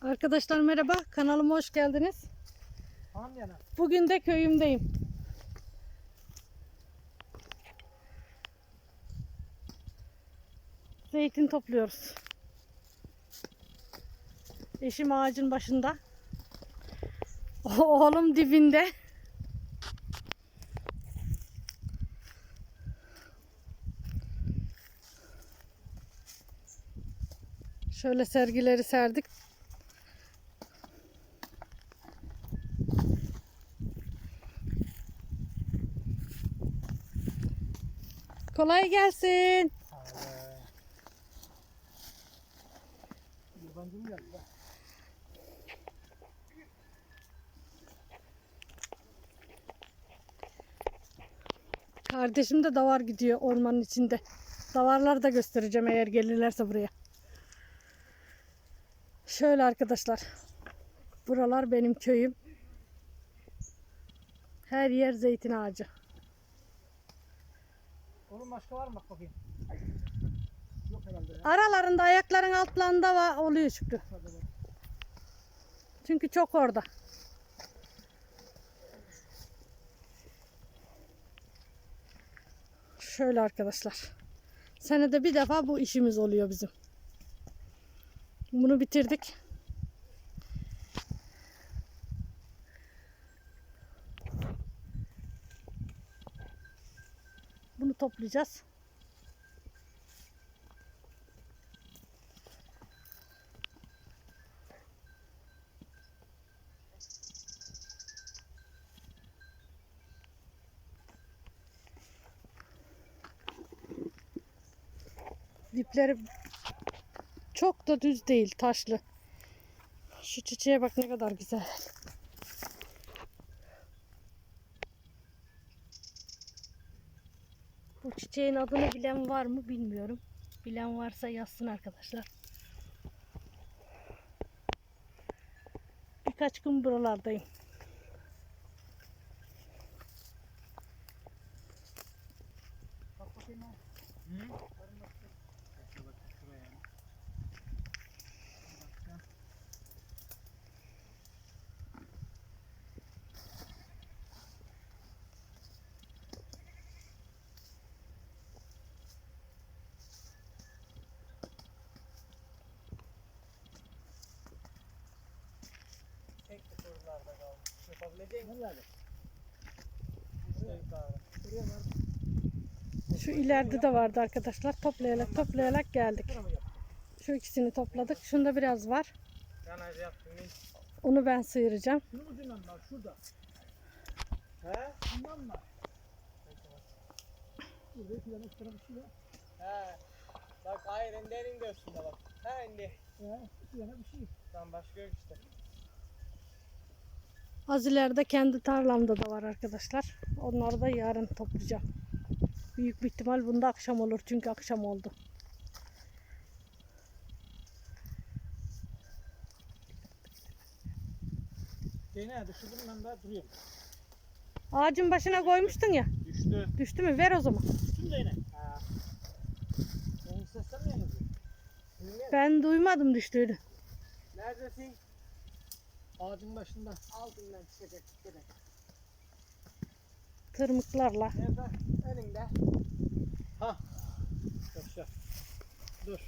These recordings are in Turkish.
Arkadaşlar merhaba, kanalıma hoş geldiniz. Bugün de köyümdeyim. Zeytin topluyoruz. Eşim ağacın başında. Oğlum dibinde. Şöyle sergileri serdik. Kolay gelsin. Kardeşim de davar gidiyor ormanın içinde. Davarları da göstereceğim eğer gelirlerse buraya. Şöyle arkadaşlar. Buralar benim köyüm. Her yer zeytin ağacı. Oğlum başka var mı bak bakayım. Yok herhalde ya. Aralarında ayakların altlarında var, oluyor Şükrü. Çünkü çok orada. Şöyle arkadaşlar. Senede bir defa bu işimiz oluyor bizim. Bunu bitirdik. Bunu toplayacağız. Dipleri çok da düz değil, taşlı. Şu çiçeğe bak ne kadar güzel. Bu çiçeğin adını bilen var mı bilmiyorum. Bilen varsa yazsın arkadaşlar. Birkaç gün buralardayım. Bak bakayım. Hı? Bakın bak. Bak bak şuraya. Bak ya. Tek kalmış. Yapabilecek misin? Nerede? Buraya yukarı. Buraya var. Şu ileride de vardı arkadaşlar. Toplayarak toplayarak geldik. Şu ikisini topladık. Şunda biraz var. Onu ben sıyıracağım. Şunun ucundan var şurada. He? Bundan mı? Burada iki tane üç tane bir şey var. He. Bak hayır derin de üstünde bak. He indi. He? İki tane bir şey. Tamam başka yok işte. Az ileride kendi tarlamda da var arkadaşlar. Onları da yarın toplayacağım. Büyük bir ihtimal bunda akşam olur çünkü akşam oldu. Değneğe düşürdüm ben daha duruyorum. Ağacın başına koymuştun ya. Düştü. Düştü mü? Ver o zaman. Ha. Sesler mi yanıyor? Bilmiyorum. Ben duymadım düştüğünü. Neredesin? Ağacın başında. Altından çıkacak çıkacak. Tırmıklarla. Nerede? Önünde. Yaşa. Dur.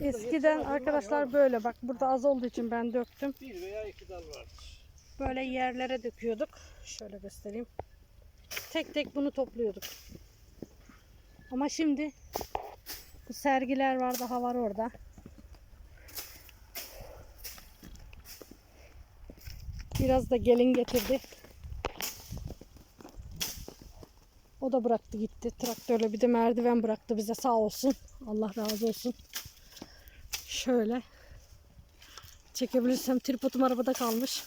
Eskiden arkadaşlar böyle bak burada az olduğu için ben döktüm. Bir veya iki dal vardır. Böyle yerlere döküyorduk. Şöyle göstereyim. Tek tek bunu topluyorduk. Ama şimdi bu sergiler var daha var orada. Biraz da gelin getirdi. O da bıraktı gitti. Traktörle bir de merdiven bıraktı bize sağ olsun. Allah razı olsun. Şöyle. Çekebilirsem tripodum arabada kalmış.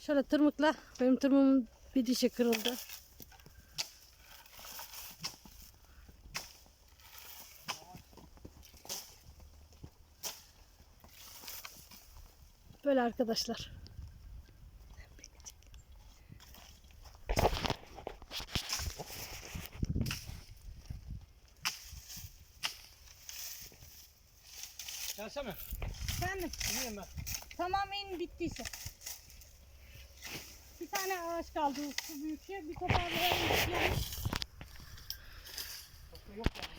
Şöyle tırmıkla. Benim tırmığımın bir dişi kırıldı. Böyle arkadaşlar. Gelsene. Sen mi? İneyim ben. Tamam in bittiyse. Bir tane ağaç kaldı şu büyük şey. Bir kopar verelim. Yani. Yok yani.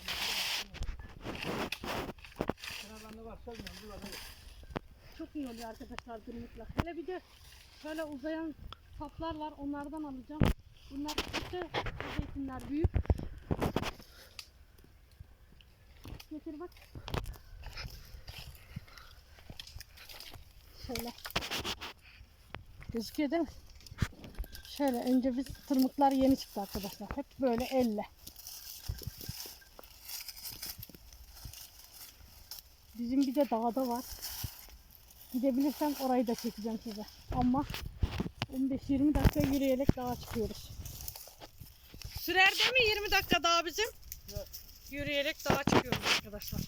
Sıra var. Söz? Burada yok. Çok iyi oluyor arkadaşlar günlükler. Hele bir de şöyle uzayan saplar var. Onlardan alacağım. Bunlar. Bu zeytinler büyük. Getir bak. Şöyle. Gözüküyor değil mi? Şöyle önce biz tırmıklar yeni çıktı arkadaşlar. Hep böyle elle. Bizim bir de dağda var. Gidebilirsem orayı da çekeceğim size. Ama 15-20 dakika yürüyerek dağa çıkıyoruz. Sürer değil mi 20 dakika daha bizim? Evet. Yürüyerek dağa çıkıyoruz arkadaşlar.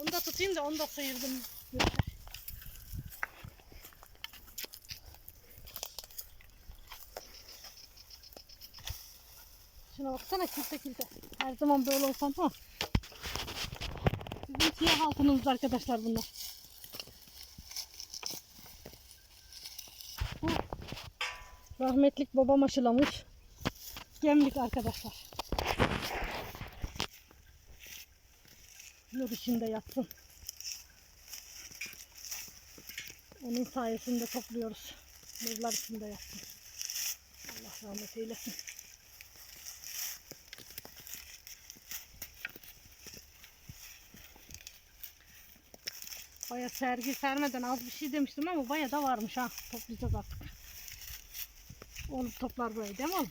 Onu da tutayım da onu da sıyırdım. Şuna baksana kilte kilte. Her zaman böyle olsam ama. Sizin siyah altınınız arkadaşlar bunlar. Rahmetlik babam aşılamış. Gemlik arkadaşlar. Nur içinde yatsın. Onun sayesinde topluyoruz. Nurlar içinde yatsın. Allah rahmet eylesin. Baya sergi sermeden az bir şey demiştim ama baya da varmış ha. Toplayacağız artık. Oğlum toplar böyle değil mi oğlum?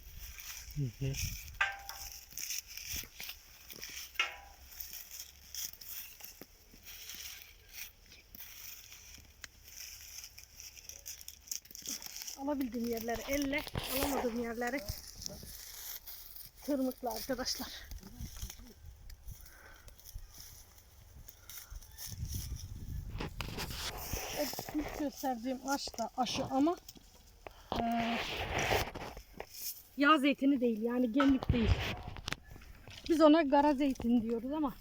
Alabildiğim yerleri elle, alamadığım yerleri tırmıkla arkadaşlar. O ilk gösterdiğim aş da aşı ama eee yağ zeytini değil yani gemlik değil. Biz ona gara zeytin diyoruz ama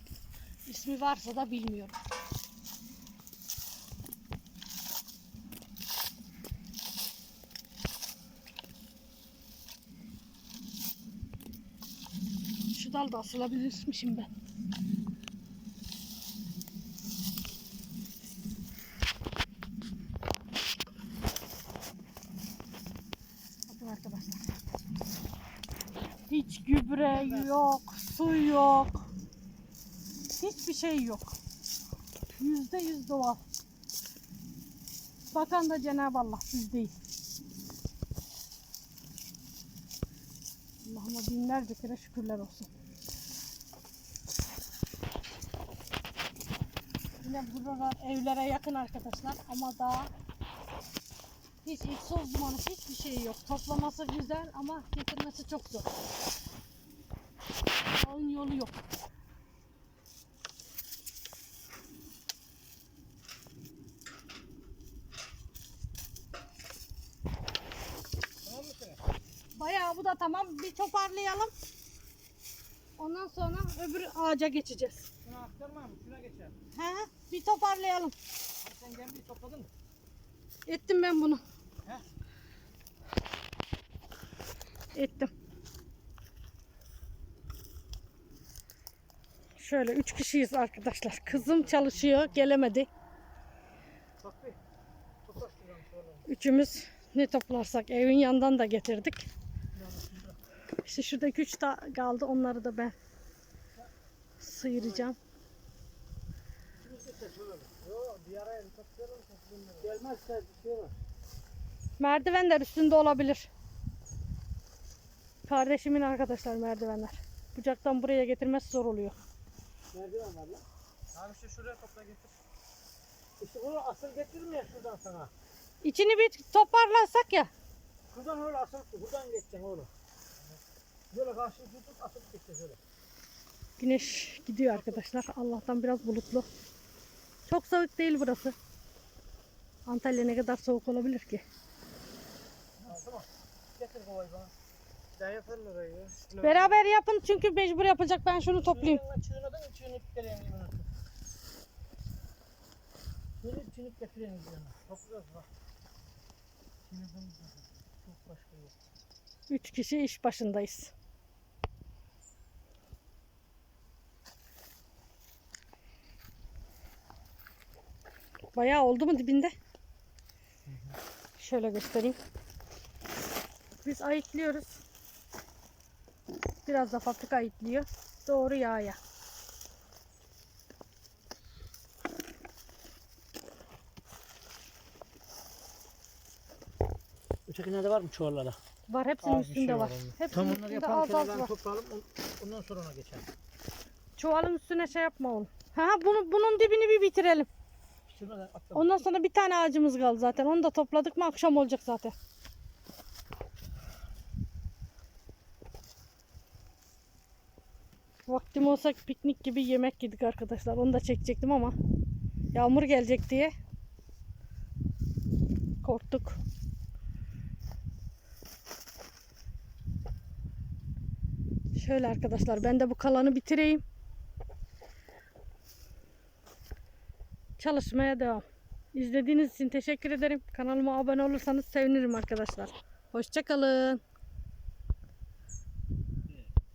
ismi varsa da bilmiyorum. Şu dalda asılabilirmişim ben. Bakın arkadaşlar. Hiç gübre yok, su yok. Hiçbir şey yok. Yüzde yüz doğal. Bakan da Cenab-ı Allah biz değil. Allah'ıma binlerce kere şükürler olsun. Yine buralar evlere yakın arkadaşlar ama daha hiç egzoz dumanı hiçbir şey yok. Toplaması güzel ama getirmesi çok zor. Dağın yolu yok. Bayağı bu da tamam. Bir toparlayalım. Ondan sonra öbür ağaca geçeceğiz. Şuna aktarma mı? Şuna geçer. He, bir toparlayalım. Abi sen gemliği topladın mı? Ettim ben bunu. He? Ettim. Şöyle üç kişiyiz arkadaşlar. Kızım çalışıyor, gelemedi. Üçümüz ne toplarsak evin yanından da getirdik. İşte şurada iki üç ta kaldı. Onları da ben sıyıracağım. Merdivenler üstünde olabilir. Kardeşimin arkadaşlar merdivenler. Bucaktan buraya getirmesi zor oluyor. Merdiven var lan. Tamam işte şuraya topla getir. İşte bunu asıl getirmiyor şuradan sana. İçini bir toparlasak ya. Şuradan öyle asıl buradan geçeceksin oğlum. Böyle karşıyı tutup asılıp geçeceksin öyle. Güneş gidiyor arkadaşlar. Allah'tan biraz bulutlu. Çok soğuk değil burası. Antalya ne kadar soğuk olabilir ki? Tamam. Getir kovayı bana. Daha yaparlar orayı. Şöyle- Beraber yapın çünkü mecbur yapacak. Ben şunu toplayayım. Geleyim gibi unuttum. Böyle çinik getirelim bir yana. Topluyoruz bak. Çok başka yok. Üç kişi iş başındayız. Bayağı oldu mu dibinde? Şöyle göstereyim. Biz ayıklıyoruz. Biraz da fabrika ayıklıyor. Doğru yağa. Ötekinde var mı çuvallara? Var hepsinin Az bir üstünde şey var var. Hepsinin Tam onları üstünde yapalım az az kenardan var. toplayalım on- ondan sonra ona geçelim. Çuvalın üstüne şey yapma onu. Ha bunu bunun dibini bir bitirelim. Bitirmeden. Ondan sonra bir tane ağacımız kaldı zaten. Onu da topladık mı akşam olacak zaten. Vaktim olsa piknik gibi yemek yedik arkadaşlar. Onu da çekecektim ama yağmur gelecek diye korktuk. Şöyle arkadaşlar ben de bu kalanı bitireyim. Çalışmaya devam. İzlediğiniz için teşekkür ederim. Kanalıma abone olursanız sevinirim arkadaşlar. Hoşçakalın.